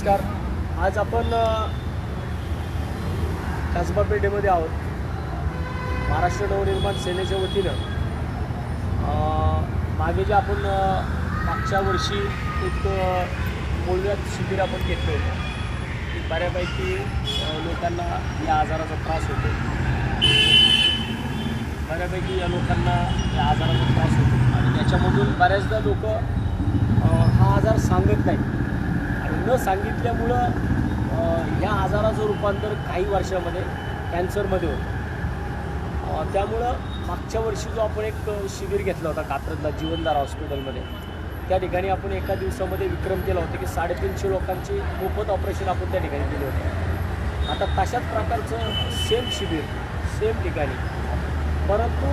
नमस्कार. आज आपण कसबा पेठेमध्ये आहोत. महाराष्ट्र नवनिर्माण सेनेच्या वतीनं. मागे जे आपण मागच्या वर्षी एक अ, शिबिर आपण घेतलं होतं. की बऱ्यापैकी लोकांना या आजाराचा त्रास होतो. बऱ्यापैकी या लोकांना या आजाराचा त्रास होतो. आणि त्याच्यामधून बऱ्याचदा लोक हा आजार सांगत नाही न सांगितल्यामुळं या आजाराचं रूपांतर काही वर्षामध्ये कॅन्सरमध्ये होतं. त्यामुळं मागच्या वर्षी जो आपण एक शिबिर घेतला होता कात्रजला जीवनदार हॉस्पिटलमध्ये त्या ठिकाणी आपण एका दिवसामध्ये विक्रम केला होता की साडेतीनशे लोकांची मोफत ऑपरेशन आपण त्या ठिकाणी केले होते. आता तशाच प्रकारचं सेम शिबिर सेम ठिकाणी. परंतु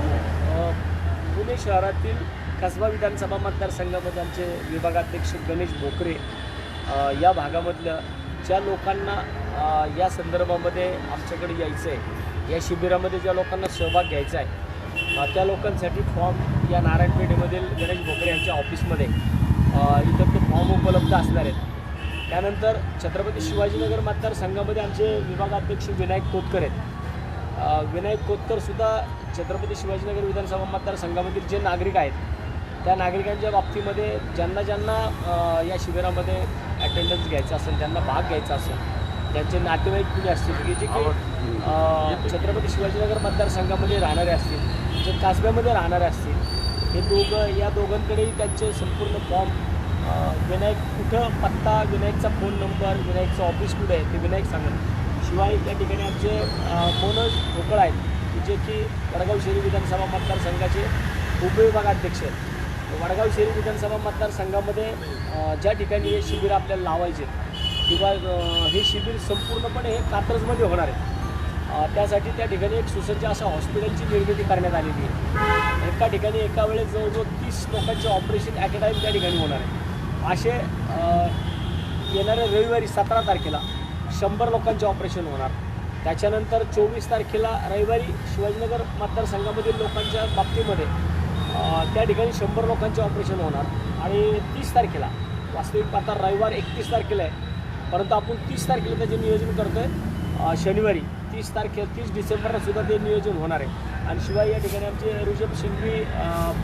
पुणे शहरातील कसबा विधानसभा मतदारसंघामध्ये आमचे विभागाध्यक्ष गणेश भोकरे या भागामधल्या ज्या लोकांना या संदर्भामध्ये आमच्याकडे यायचं आहे या शिबिरामध्ये ज्या लोकांना सहभाग घ्यायचा आहे त्या लोकांसाठी फॉर्म या नारायणपेठेमधील गणेश भोकरे यांच्या ऑफिसमध्ये इथं ते फॉर्म उपलब्ध असणार आहेत. त्यानंतर छत्रपती शिवाजीनगर मतदारसंघामध्ये आमचे विभागाध्यक्ष विनायक कोतकर आहेत. विनायक कोतकरसुद्धा छत्रपती शिवाजीनगर विधानसभा मतदारसंघामधील जे नागरिक आहेत त्या नागरिकांच्या बाबतीमध्ये ज्यांना ज्यांना या शिबिरामध्ये अटेंडन्स घ्यायचा असेल त्यांना भाग घ्यायचा असेल त्यांचे नातेवाईक कुणी असतील की जे काही छत्रपती शिवाजीनगर मतदारसंघामध्ये राहणारे असतील जे कासब्यामध्ये राहणारे असतील हे दोघं या दोघांकडेही त्यांचे संपूर्ण फॉर्म विनायक कुठं पत्ता विनायकचा फोन नंबर विनायकचं ऑफिस कुठे आहे ते विनायक सांगेल. शिवाय या ठिकाणी आमचे अ, मनोज आहेत जे की वडगाव शहरी विधानसभा मतदारसंघाचे उपविभागाध्यक्ष आहेत. वडगाव शहरी विधानसभा मतदारसंघामध्ये ज्या ठिकाणी हे शिबिर आपल्याला लावायचे किंवा हे शिबिर संपूर्णपणे हे कात्रजमध्ये होणार आहे. त्यासाठी त्या ठिकाणी एक सुसज्ज अशा हॉस्पिटलची निर्मिती करण्यात आलेली आहे. एका ठिकाणी एका वेळेस जवळजवळ तीस लोकांचे ऑपरेशन ॲट अ टाईम त्या ठिकाणी होणार आहे. असे येणाऱ्या रविवारी सतरा तारखेला शंभर लोकांचे ऑपरेशन होणार. त्याच्यानंतर चोवीस तारखेला रविवारी शिवाजीनगर मतदारसंघामधील लोकांच्या बाबतीमध्ये त्या ठिकाणी शंभर लोकांचे ऑपरेशन होणार आणि तीस तारखेला वास्तविक आता रविवार एकतीस तारखेला आहे. परंतु आपण तीस तारखेला त्याचे नियोजन करतो आहे शनिवारी तीस तारखे तीस डिसेंबरला सुद्धा ते नियोजन होणार आहे. आणि शिवाय या ठिकाणी आमचे ऋषभ शिंगवी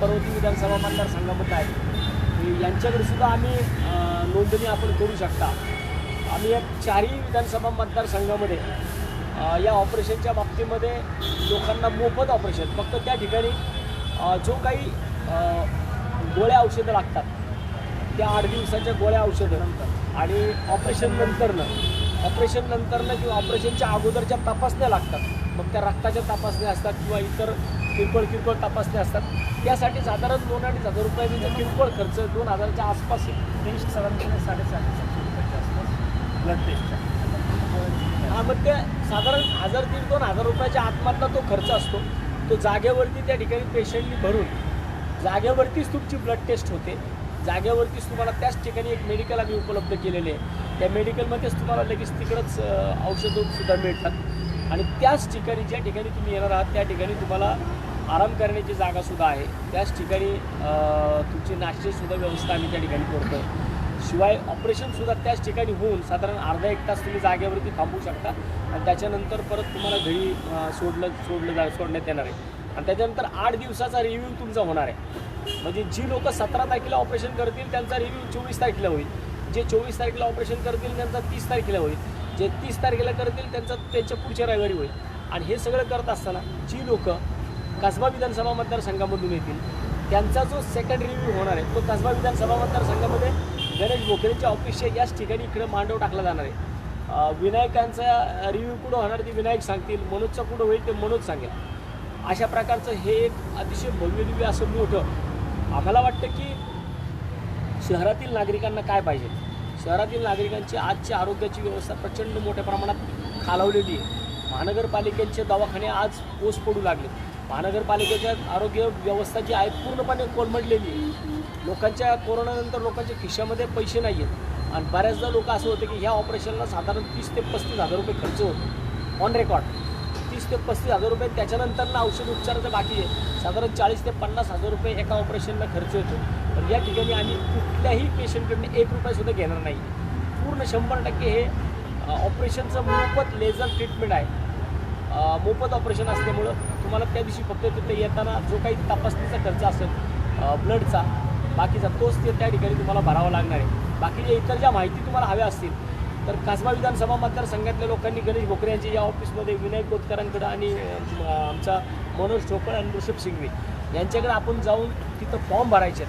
पर्वती विधानसभा मतदारसंघामध्ये आहे यांच्याकडे सुद्धा आम्ही नोंदणी आपण करू शकता. आम्ही या चारही विधानसभा मतदारसंघामध्ये या ऑपरेशनच्या बाबतीमध्ये लोकांना मोफत ऑपरेशन फक्त त्या ठिकाणी जो काही गोळ्या औषधं लागतात त्या आठ दिवसाच्या गोळ्या औषधं आणि ऑपरेशन नंतरनं ऑपरेशन नंतरनं किंवा ऑपरेशनच्या अगोदरच्या तपासण्या लागतात. मग त्या रक्ताच्या तपासण्या असतात किंवा इतर किरकोळ किरकोळ तपासण्या असतात. त्यासाठी साधारण दोन अडीच हजार रुपयाचा किरकोळ खर्च दोन हजाराच्या आसपास आहे टेस्ट साधारणपणे रुपयाच्या आसपास ब्लड टेस्टच्या हा मग ते साधारण हजार दीड दोन हजार रुपयाच्या आतमधला तो खर्च असतो. तो जागेवरती त्या ठिकाणी पेशंटनी भरून जागेवरतीच तुमची ब्लड टेस्ट होते. जागेवरतीच तुम्हाला त्याच ठिकाणी एक मेडिकल आम्ही उपलब्ध केलेले आहे. त्या मेडिकलमध्येच तुम्हाला लगेच तिकडंच औषधंसुद्धा मिळतात. आणि त्याच ठिकाणी ज्या ठिकाणी तुम्ही येणार आहात त्या ठिकाणी तुम्हाला आराम करण्याची जागासुद्धा आहे. त्याच ठिकाणी तुमची नाश्तेसुद्धा व्यवस्था आम्ही त्या ठिकाणी करतो आहे शिवाय ऑपरेशनसुद्धा त्याच ठिकाणी होऊन साधारण अर्धा एक तास तुम्ही जागेवरती थांबू शकता. आणि त्याच्यानंतर परत तुम्हाला घरी सोडलं सोडलं जा सोडण्यात येणार आहे. आणि त्याच्यानंतर आठ दिवसाचा रिव्ह्यू तुमचा होणार आहे. म्हणजे जी लोक सतरा तारखेला ऑपरेशन करतील त्यांचा रिव्ह्यू चोवीस तारखेला होईल. जे चोवीस तारखेला ऑपरेशन करतील त्यांचा तीस तारखेला होईल. जे तीस तारखेला करतील त्यांचा त्यांच्या पुढच्या रविवारी होईल. आणि हे सगळं करत असताना जी लोक कसबा विधानसभा मतदारसंघामधून येतील त्यांचा जो सेकंड रिव्ह्यू होणार आहे तो कसबा विधानसभा मतदारसंघामध्ये गणेश भोकरेंच्या ऑफिसच्या याच ठिकाणी इकडं मांडव टाकला जाणार आहे. विनायकांचा रिव्ह्यू कुठं होणार ते विनायक सांगतील मनोजचा कुठं होईल ते मनोज सांगेल. अशा प्रकारचं हे एक अतिशय भव्यदिव्य असं मोठं आम्हाला वाटतं की शहरातील नागरिकांना काय पाहिजे? शहरातील नागरिकांची आजची आरोग्याची व्यवस्था प्रचंड मोठ्या प्रमाणात खालावलेली आहे. महानगरपालिकेचे दवाखाने आज ओस पडू लागले. महानगरपालिकेच्या आरोग्य व्यवस्था जी आहे पूर्णपणे कोलमडलेली आहे. लोकांच्या कोरोनानंतर लोकांच्या खिशामध्ये पैसे नाही आहेत. आणि बऱ्याचदा लोक असं होतं की ह्या ऑपरेशनला साधारण तीस ते पस्तीस हजार रुपये खर्च होतो. ऑन रेकॉर्ड तीस ते पस्तीस हजार रुपये त्याच्यानंतर ना औषध उपचाराचं बाकी आहे. साधारण चाळीस ते पन्नास हजार रुपये एका ऑपरेशनला खर्च होतो. पण या ठिकाणी आम्ही कुठल्याही पेशंटकडनं एक रुपयासुद्धा घेणार नाही. पूर्ण शंभर टक्के हे ऑपरेशनचं मोफत लेझर ट्रीटमेंट आहे. मोफत ऑपरेशन असल्यामुळं तुम्हाला त्या दिवशी फक्त तिथे येताना जो काही तपासणीचा खर्च असेल ब्लडचा बाकीचा तोच ते त्या ठिकाणी तुम्हाला भरावा लागणार आहे. बाकीच्या इतर ज्या माहिती तुम्हाला हव्या असतील तर कसबा विधानसभा मतदारसंघातल्या लोकांनी गणेश भोकरे यांचे या ऑफिसमध्ये विनायक कोतकरांकडं आणि आमचा मनोज ठोकळ आणि ऋषभ सिंघवी यांच्याकडे आपण जाऊन तिथं फॉर्म भरायचे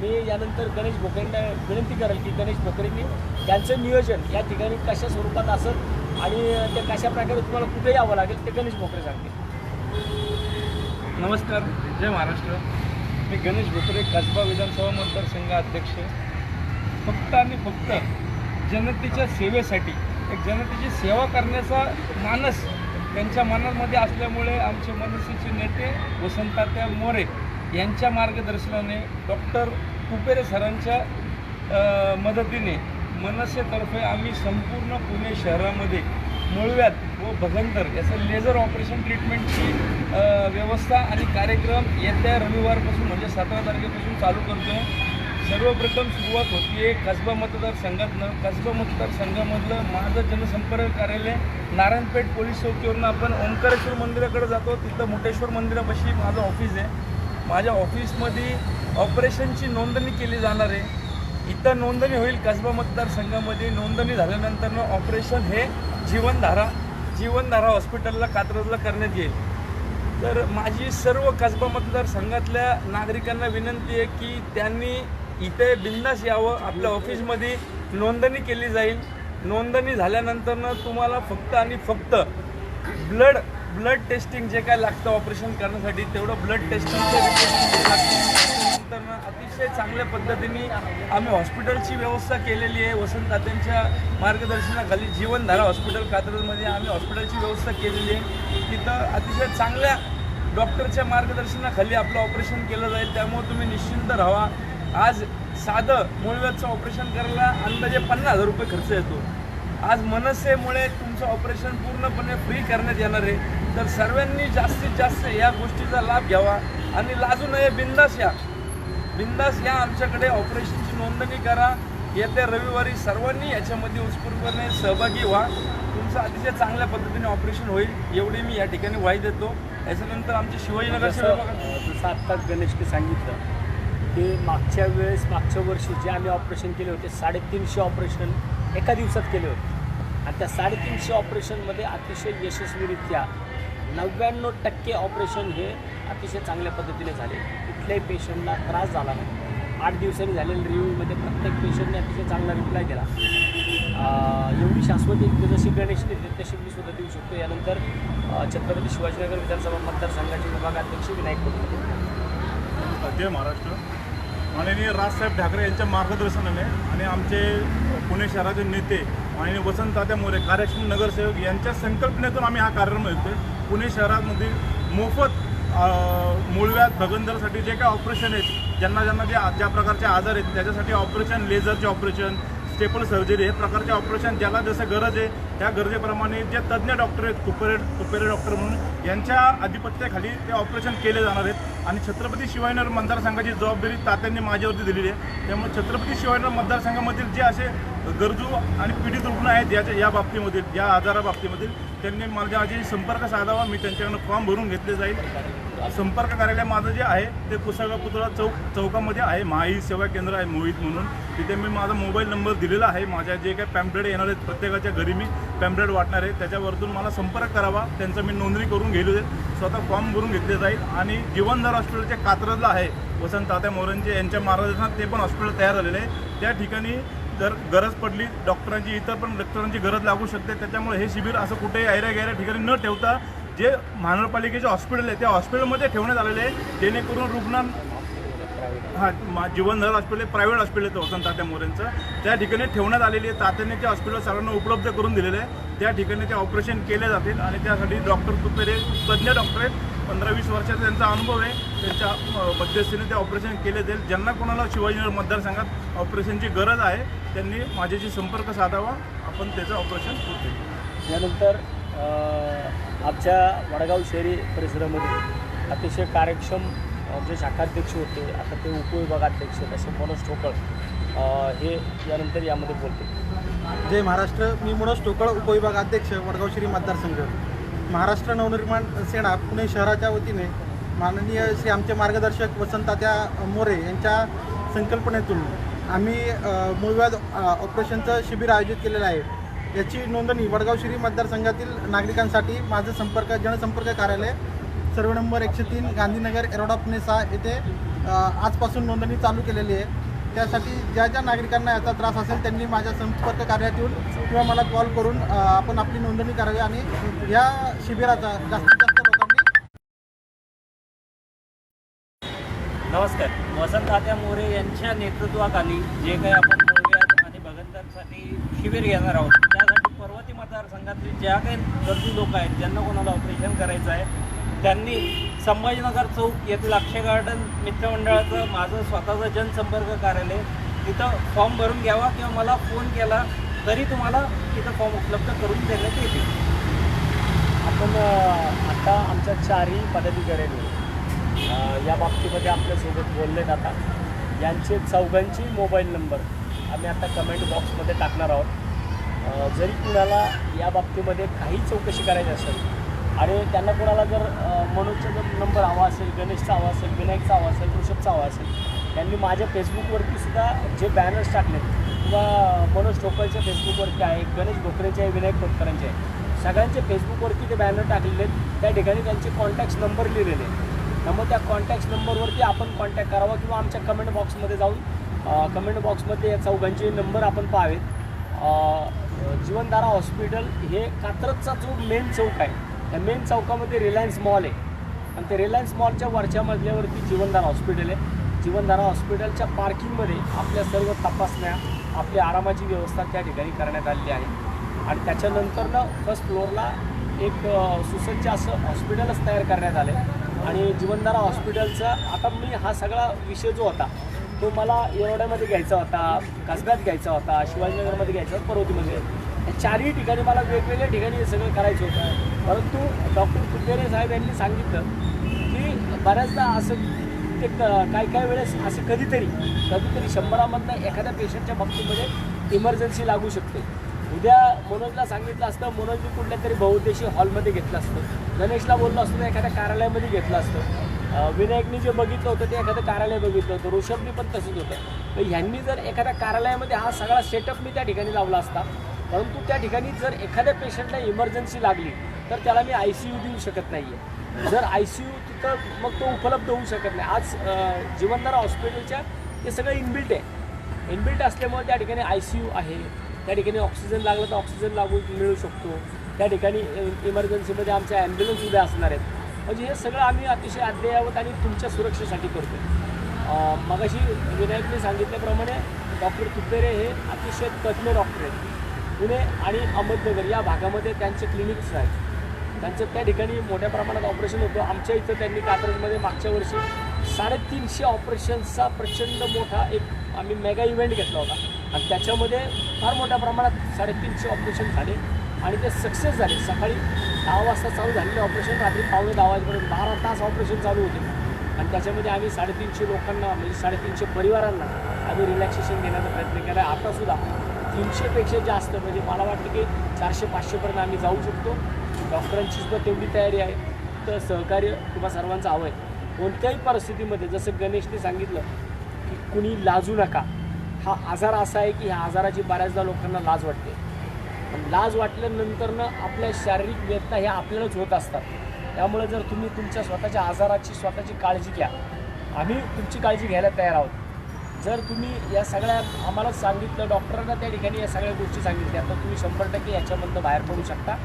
मी यानंतर गणेश भोकरेंना विनंती करेल की गणेश भोकरेंनी त्यांचं नियोजन या ठिकाणी कशा स्वरूपात असेल आणि ते कशा प्रकारे तुम्हाला कुठे यावं लागेल ते गणेश भोकरे सांगतील. नमस्कार जय महाराष्ट्र. मी गणेश भोकरे कसबा विधानसभा मतदारसंघ अध्यक्ष. फक्त आणि फक्त जनतेच्या सेवेसाठी एक जनतेची सेवा करण्याचा मानस त्यांच्या मनामध्ये असल्यामुळे आमचे मनसेचे नेते वसंतात्या मोरे यांच्या मार्गदर्शनाने डॉक्टर कुपेरे सरांच्या मदतीने मनसेतर्फे आम्ही संपूर्ण पुणे शहरामध्ये मुळव्यात व भगंदर याचं लेझर ऑपरेशन ट्रीटमेंटची व्यवस्था आणि कार्यक्रम येत्या रविवारपासून म्हणजे सतरा तारखेपासून चालू करतो. सर्वप्रथम सुरुवात होती कसबा मतदारसंघातनं कसबा मतदारसंघामधलं माझं जनसंपर्क कार्यालय नारायणपेठ पोलीस चौकीवरून आपण ओंकारेश्वर मंदिराकडे जातो. तिथं मुटेश्वर मंदिरापाशी माझं ऑफिस आहे. माझ्या ऑफिसमध्ये ऑपरेशनची नोंदणी केली जाणार आहे. इथं नोंदणी होईल कसबा मतदारसंघामध्ये नोंदणी झाल्यानंतरनं ऑपरेशन हे जीवनधारा जीवनधारा हॉस्पिटलला कात्रजला करण्यात येईल. तर माझी सर्व कसबा मतदारसंघातल्या नागरिकांना विनंती आहे की त्यांनी इथे बिंदास यावं. आपल्या ऑफिसमध्ये नोंदणी केली जाईल. नोंदणी झाल्यानंतरनं तुम्हाला फक्त आणि फक्त ब्लड ब्लड टेस्टिंग जे काय लागतं ऑपरेशन करण्यासाठी तेवढं ब्लड टेस्टिंगचं लागतं अतिशय चांगल्या पद्धतीने आम्ही हॉस्पिटलची व्यवस्था केलेली आहे. वसंत तात्यांच्या मार्गदर्शनाखाली जीवनधारा हॉस्पिटल कात्रजमध्ये आम्ही हॉस्पिटलची व्यवस्था केलेली आहे. तिथं अतिशय चांगल्या डॉक्टरच्या मार्गदर्शनाखाली आपलं ऑपरेशन केलं जाईल. त्यामुळे तुम्ही निश्चिंत राहा. आज साधं मूळव्याचं ऑपरेशन करायला अंदाजे पन्नास हजार रुपये खर्च येतो. आज मनसेमुळे तुमचं ऑपरेशन पूर्णपणे फ्री करण्यात येणार आहे. तर सर्वांनी जास्तीत जास्त या गोष्टीचा लाभ घ्यावा. आणि लाजू नये बिंदास या. बिंदास या आमच्याकडे ऑपरेशनची नोंदणी करा. येत्या रविवारी सर्वांनी याच्यामध्ये उत्स्फूर्तपणे सहभागी व्हा. तुमचं अतिशय चांगल्या पद्धतीने ऑपरेशन होईल एवढी मी या ठिकाणी ग्वाही देतो. याच्यानंतर आमचे शिवाजीनगरचे जसं विभागात जसं आत्ता गणेशने सांगितलं की मागच्या वेळेस मागच्या वर्षी जे आम्ही ऑपरेशन केले होते साडेतीनशे ऑपरेशन एका दिवसात केले होते. आणि त्या साडेतीनशे ऑपरेशनमध्ये अतिशय यशस्वीरित्या नव्याण्णव टक्के ऑपरेशन हे अतिशय चांगल्या पद्धतीने झाले. कुठल्याही पेशंटला त्रास झाला नाही. आठ दिवसांनी झालेल्या रिव्ह्यूमध्ये प्रत्येक पेशंटने अतिशय चांगला रिप्लाय दिला अं, एवढी एक जशी गणेश तशी मी सुद्धा देऊ शकतो. यानंतर छत्रपती शिवाजीनगर विधानसभा मतदारसंघाचे विभागाध्यक्ष विनायक कोटके जय महाराष्ट्र. माननीय राजसाहेब ठाकरे यांच्या मार्गदर्शनाने आणि आमचे पुणे शहराचे नेते आणि वसंतदादा मोरे कार्यक्षम नगरसेवक यांच्या संकल्पनेतून आम्ही हा कार्यक्रम येतोय पुणे शहरामध्ये मोफत अ, भगंदरसाठी जे काय ऑपरेशन आहेत ज्यांना ज्यांना जे ज्या प्रकारचे आजार आहेत त्याच्यासाठी ऑपरेशन लेझरचे ऑपरेशन स्टेपल सर्जरी हे प्रकारचे ऑपरेशन ज्याला जसं गरज आहे त्या गरजेप्रमाणे जे तज्ज्ञ डॉक्टर आहेत कुपेरे तुपेरे डॉक्टर म्हणून यांच्या अधिपत्याखाली ते ऑपरेशन केले जाणार आहेत. आणि छत्रपती शिवाजीनगर मतदारसंघाची जबाबदारी तात्यांनी माझ्यावरती दिलेली आहे. त्यामुळे छत्रपती शिवाजीनगर मतदारसंघामधील जे असे गरजू आणि पीडित रुग्ण आहेत याच्या या बाबतीमधील या आजाराबाबतीमधील त्यांनी माझ्याशी संपर्क साधावा मी त्यांच्याकडनं फॉर्म भरून घेतले जाईल. संपर्क कार्यालय माझं जे आहे ते कुसागा पुतळा चौक चौकामध्ये आहे. महाई सेवा केंद्र आहे मोहित म्हणून. तिथे मी माझा मोबाईल नंबर दिलेला आहे. माझ्या जे काही पॅम्पलेट येणार आहेत प्रत्येकाच्या घरी मी पॅम्पलेट वाटणार आहे. त्याच्यावरतून मला संपर्क करावा. त्यांचं मी नोंदणी करून गेलो आहे स्वतः फॉर्म भरून घेतले जाईल. आणि जीवनधार हॉस्पिटलच्या कात्रजला आहे वसंत तात्या मोरेंचे यांच्या मार्गदर्शनात ते पण हॉस्पिटल तयार झालेले आहे. त्या ठिकाणी जर गरज पडली डॉक्टरांची इतर पण डॉक्टरांची गरज लागू शकते. त्याच्यामुळे हे शिबिर असं कुठेही ऐऱ्या गैऱ्या ठिकाणी न ठेवता जे महानगरपालिकेचे हॉस्पिटल आहे त्या हॉस्पिटलमध्ये ठेवण्यात आलेले आहे जेणेकरून रुग्णां हां हा मा- जीवनधर हॉस्पिटल प्रायव्हेट हॉस्पिटल आहे वसंत तात्या मोरेंचं. त्या ठिकाणी ठेवण्यात आलेली आहे तात्याने त्या हॉस्पिटल सर्वांना उपलब्ध करून दिलेलं आहे. त्या ठिकाणी ते ऑपरेशन केले जातील आणि त्यासाठी डॉक्टर तुपेरे तज्ज्ञ डॉक्टर आहेत. पंधरा वीस वर्षाचा त्यांचा अनुभव आहे. त्यांच्या मध्यस्थीने ते ऑपरेशन केले जाईल. ज्यांना कोणाला शिवाजीनगर मतदारसंघात ऑपरेशनची गरज आहे त्यांनी माझ्याशी संपर्क साधावा. आपण त्याचं ऑपरेशन करू यानंतर अ, आमच्या वडगाव शहरी परिसरामध्ये अतिशय कार्यक्षम जे शाखाध्यक्ष होते आता ते उपविभागाध्यक्ष तसे मनोज ठोकळ अ, हे यानंतर यामध्ये बोलते जय महाराष्ट्र. मी मनोज टोकळ उपविभाग अध्यक्ष वडगाव श्री मतदारसंघ. महाराष्ट्र नवनिर्माण सेना पुणे शहराच्या वतीने माननीय श्री आमचे मार्गदर्शक वसंतात्या मोरे यांच्या संकल्पनेतून आम्ही मूळव्याध ऑपरेशनचं शिबिर आयोजित केलेलं आहे. याची नोंदणी वडगाव श्री मतदारसंघातील नागरिकांसाठी माझं संपर्क जनसंपर्क कार्यालय सर्व नंबर एकशे तीन गांधीनगर एरोडा पुणे सहा येथे आजपासून नोंदणी चालू केलेली आहे. त्यासाठी ज्या ज्या नागरिकांना याचा त्रास असेल त्यांनी माझ्या संपर्क कार्यात येऊन किंवा मला कॉल करून आपण आपली नोंदणी करावी आणि या शिबिराचा जास्तीत जास्त नमस्कार. वसंत आत्या मोरे यांच्या नेतृत्वाखाली जे काही आपण मूळव्याध आणि भगंतांसाठी शिबिर घेणार आहोत त्यासाठी पर्वती मतदारसंघातले ज्या काही गरजू लोक आहेत ज्यांना कोणाला ऑपरेशन करायचं आहे त्यांनी संभाजीनगर चौक येथील अक्षय गार्डन मित्रमंडळाचं माझं स्वतःचं जनसंपर्क कार्यालय तिथं फॉर्म भरून घ्यावा किंवा मला फोन केला तरी तुम्हाला तिथं फॉर्म उपलब्ध करून देण्यात येतील. आपण आता आमच्या चारही पदाधिकाऱ्यांनी या बाबतीमध्ये आपल्यासोबत बोलले जातात यांचे चौघांची मोबाईल नंबर आम्ही आता कमेंट बॉक्समध्ये टाकणार आहोत. जरी कुणाला या बाबतीमध्ये काही चौकशी करायची असेल आणि त्यांना कुणाला जर मनोजचा जर नंबर हवा असेल गणेशचा हवा असेल विनायकचा हवा असेल ऋषभचा हवा असेल त्यांनी माझ्या फेसबुकवरती सुद्धा जे बॅनर्स टाकले किंवा मनोज ठोकरच्या फेसबुकवरती आहे गणेश भोकरेचे आहे विनायक ठोकरांचे आहे सगळ्यांचे फेसबुकवरती ते बॅनर टाकलेले आहेत. त्या ठिकाणी त्यांचे कॉन्टॅक्ट नंबर लिहिलेले आहेत. त्यामुळे त्या कॉन्टॅक्ट नंबरवरती आपण कॉन्टॅक्ट करावा किंवा आमच्या कमेंट बॉक्समध्ये जाऊन कमेंट बॉक्समध्ये या चौघांचे नंबर आपण पाहावेत. जीवनधारा हॉस्पिटल हे कात्रजचा जो मेन चौक आहे त्या मेन चौकामध्ये रिलायन्स मॉल आहे. आणि ते रिलायन्स मॉलच्या वरच्या मजल्यावरती जीवनधारा हॉस्पिटल आहे. जीवनधारा हॉस्पिटलच्या पार्किंगमध्ये आपल्या सर्व तपासण्या आपली आरामाची व्यवस्था त्या ठिकाणी करण्यात आलेली आहे. आणि त्याच्यानंतरनं फर्स्ट फ्लोअरला एक सुसज्ज असं हॉस्पिटलच तयार करण्यात आलं आहे आणि जीवनधारा हॉस्पिटलचा आता मी हा सगळा विषय जो होता तो मला येरवड्यामध्ये घ्यायचा होता कसब्यात घ्यायचा होता शिवाजीनगरमध्ये घ्यायचा होता पर्वतीमध्ये. या चारही ठिकाणी मला वेगवेगळ्या ठिकाणी हे सगळं करायचं होतं. परंतु डॉक्टर कुलदेरे साहेब यांनी सांगितलं की बऱ्याचदा असं ते क काही काही वेळेस असं कधीतरी कधीतरी शंभरामधनं एखाद्या पेशंटच्या बाबतीमध्ये इमर्जन्सी लागू शकते. उद्या मनोजला सांगितलं असतं मनोजनी कुठल्या तरी बहुउद्देशी हॉलमध्ये घेतलं असतं. गणेशला बोललो असतं तर एखाद्या कार्यालयामध्ये घेतलं असतं. विनायकनी जे बघितलं होतं ते एखादं कार्यालय बघितलं होतं ऋषभनी पण तसंच होतं. तर ह्यांनी जर एखाद्या कार्यालयामध्ये हा सगळा सेटअप मी त्या ठिकाणी लावला असता परंतु त्या ठिकाणी जर एखाद्या पेशंटला इमर्जन्सी लागली तर त्याला मी आय सी यू देऊ शकत नाही आहे जर आय सी यू तिथं मग तो उपलब्ध होऊ शकत नाही. आज जीवनधारा हॉस्पिटलच्या ते सगळं इनबिल्ट आहे. इनबिल्ट असल्यामुळे त्या ठिकाणी आय सी यू आहे. त्या ठिकाणी ऑक्सिजन लागलं तर ऑक्सिजन लागू मिळू शकतो. त्या ठिकाणी इमर्जन्सीमध्ये आमच्या ॲम्ब्युलन्स उभ्या असणार आहेत. म्हणजे हे सगळं आम्ही अतिशय अद्ययावत आणि तुमच्या सुरक्षेसाठी करतो मगाशी विनायकने सांगितल्याप्रमाणे डॉक्टर तुपेरे हे अतिशय तज्ज्ञ डॉक्टर आहेत. पुणे आणि अहमदनगर या भागामध्ये त्यांचे क्लिनिक्स आहेत. त्यांचं त्या ठिकाणी मोठ्या प्रमाणात ऑपरेशन होतं. आमच्या इथं त्यांनी कात्रजमध्ये मागच्या वर्षी साडेतीनशे ऑपरेशन्सचा प्रचंड मोठा एक आम्ही मेगा इव्हेंट घेतला होता. आणि त्याच्यामध्ये फार मोठ्या प्रमाणात साडेतीनशे ऑपरेशन झाले. आणि ते सक्सेस झाले. सकाळी दहा वाजता चालू झालेले ऑपरेशन रात्री पावणे दहा वाजेपर्यंत बारा तास ऑपरेशन चालू होते. आणि त्याच्यामध्ये आम्ही साडेतीनशे लोकांना म्हणजे साडेतीनशे परिवारांना आम्ही रिलॅक्सेशन देण्याचा प्रयत्न केला. आहे आतासुद्धा तीनशेपेक्षा जास्त म्हणजे मला वाटतं की चारशे पाचशेपर्यंत आम्ही जाऊ शकतो. डॉक्टरांची सुद्धा तेवढी तयारी आहे. तर सहकार्य किंवा सर्वांचं हवं आहे. कोणत्याही परिस्थितीमध्ये जसं गणेशने सांगितलं की कुणी लाजू नका. हा आजार असा आहे की ह्या आजाराची बऱ्याचदा लोकांना लाज वाटते. पण लाज वाटल्यानंतरनं आपल्या शारीरिक वेदना ह्या आपल्यालाच होत असतात. त्यामुळे जर तुम्ही तुमच्या स्वतःच्या आजाराची स्वतःची काळजी घ्या. आम्ही तुमची काळजी घ्यायला तयार आहोत. जर तुम्ही या सगळ्या आम्हाला सांगितलं डॉक्टरांना त्या ठिकाणी या सगळ्या गोष्टी सांगितल्या तर तुम्ही शंभर टक्के याच्यामधनं बाहेर पडू शकता.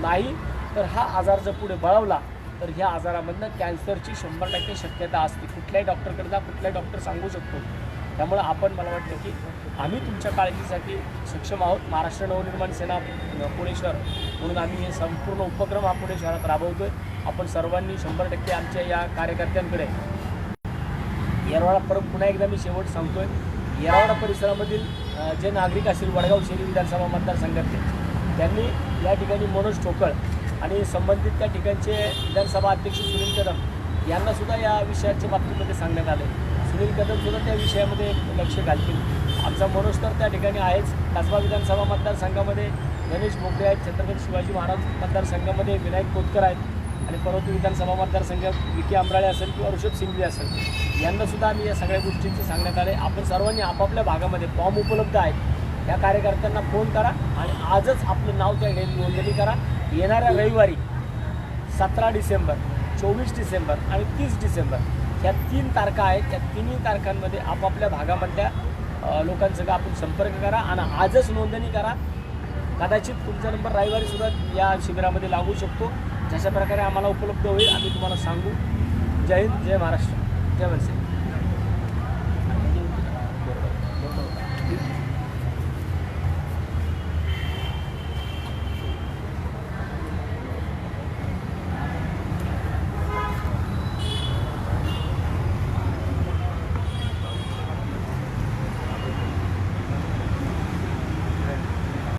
नाही तर हा आजार जर पुढे बळवला तर ह्या आजारामधनं कॅन्सरची शंभर टक्के शक्यता असते. कुठल्याही डॉक्टरकडे जा कुठलाही डॉक्टर सांगू शकतो. त्यामुळं आपण मला वाटतं की आम्ही तुमच्या काळजीसाठी सक्षम आहोत. महाराष्ट्र नवनिर्माण सेना पुणे शहर. म्हणून आम्ही हे संपूर्ण उपक्रम हा पुणे शहरात आहे आपण सर्वांनी शंभर टक्के आमच्या या कार्यकर्त्यांकडे येरवाडा परत पुन्हा एकदा मी शेवट सांगतोय. येरवाडा परिसरामधील जे नागरिक असतील वडगाव शहरी विधानसभा मतदारसंघातले त्यांनी या ठिकाणी मनोज ठोकळ आणि संबंधित त्या ठिकाणचे विधानसभा अध्यक्ष सुनील कदम यांनासुद्धा या विषयाच्या बाबतीमध्ये सांगण्यात आले सुनील कदम सुद्धा त्या विषयामध्ये लक्ष घालतील. आमचा मनोज तर त्या ठिकाणी आहेच. कसबा विधानसभा मतदारसंघामध्ये गणेश बोगदे आहेत छत्रपती शिवाजी महाराज मतदारसंघामध्ये विनायक कोतकर आहेत आणि परवती विधानसभा मतदारसंघ विकी आंबराळे असेल किंवा ऋषभ सिंघवी असेल. यांनासुद्धा आम्ही या सगळ्या गोष्टींचं सांगण्यात आले आपण सर्वांनी आपापल्या भागामध्ये फॉर्म उपलब्ध आहेत. या कार्यकर्त्यांना फोन करा आणि आजच आपलं नाव त्या नोंदणी करा. येणाऱ्या रविवारी सतरा डिसेंबर चोवीस डिसेंबर आणि तीस डिसेंबर ह्या तीन तारखा आहेत. त्या तिन्ही तारखांमध्ये आपापल्या भागामधल्या अ, आपण संपर्क करा आणि आजच नोंदणी करा. कदाचित तुमचा नंबर रविवारी सुद्धा या शिबिरामध्ये लागू शकतो. जशा प्रकारे आम्हाला उपलब्ध होईल. आम्ही तुम्हाला सांगू. जय हिंद जय महाराष्ट्र. जय मनसे